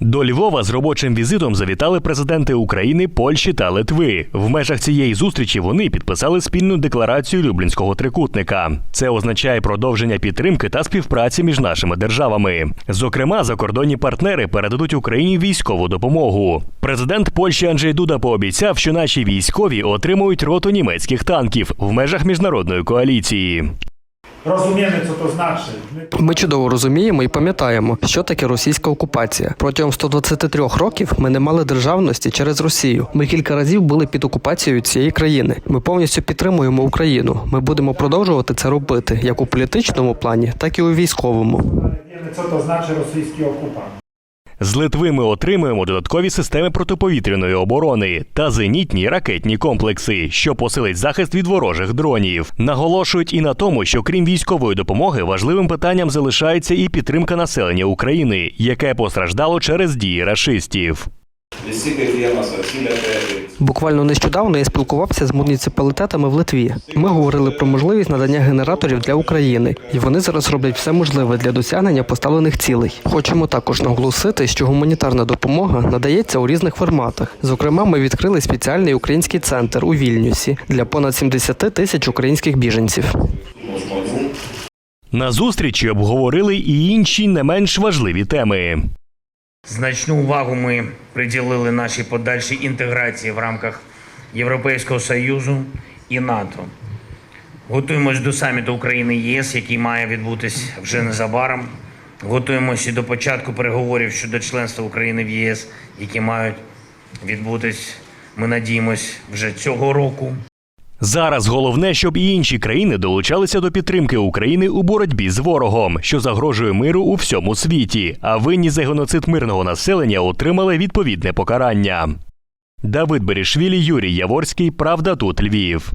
До Львова з робочим візитом завітали президенти України, Польщі та Литви. В межах цієї зустрічі вони підписали спільну декларацію Люблінського трикутника. Це означає продовження підтримки та співпраці між нашими державами. Зокрема, закордонні партнери передадуть Україні військову допомогу. Президент Польщі Анджей Дуда пообіцяв, що наші військові отримують роту німецьких танків в межах міжнародної коаліції. Rozumiemy, що то значить. Ми чудово розуміємо і пам'ятаємо, що таке російська окупація. Протягом 123 років ми не мали державності через Росію. Ми кілька разів були під окупацією цієї країни. Ми повністю підтримуємо Україну. Ми будемо продовжувати це робити як у політичному плані, так і у військовому. Це то значить rosyjski okupant. З Литви ми отримуємо додаткові системи протиповітряної оборони та зенітні ракетні комплекси, що посилить захист від ворожих дронів. Наголошують і на тому, що крім військової допомоги, важливим питанням залишається і підтримка населення України, яке постраждало через дії рашистів. Буквально нещодавно я спілкувався з муніципалітетами в Литві. Ми говорили про можливість надання генераторів для України, і вони зараз роблять все можливе для досягнення поставлених цілей. Хочемо також наголосити, що гуманітарна допомога надається у різних форматах. Зокрема, ми відкрили спеціальний український центр у Вільнюсі для понад 70 тисяч українських біженців. На зустрічі обговорили і інші не менш важливі теми. Значну увагу ми приділили нашій подальшій інтеграції в рамках Європейського Союзу і НАТО. Готуємось до саміту України ЄС, який має відбутись вже незабаром. Готуємося до початку переговорів щодо членства України в ЄС, які мають відбутись, ми надіємось, вже цього року. Зараз головне, щоб і інші країни долучалися до підтримки України у боротьбі з ворогом, що загрожує миру у всьому світі, а винні за геноцид мирного населення отримали відповідне покарання. Давид Берішвілі, Юрій Яворський. Правда тут Львів.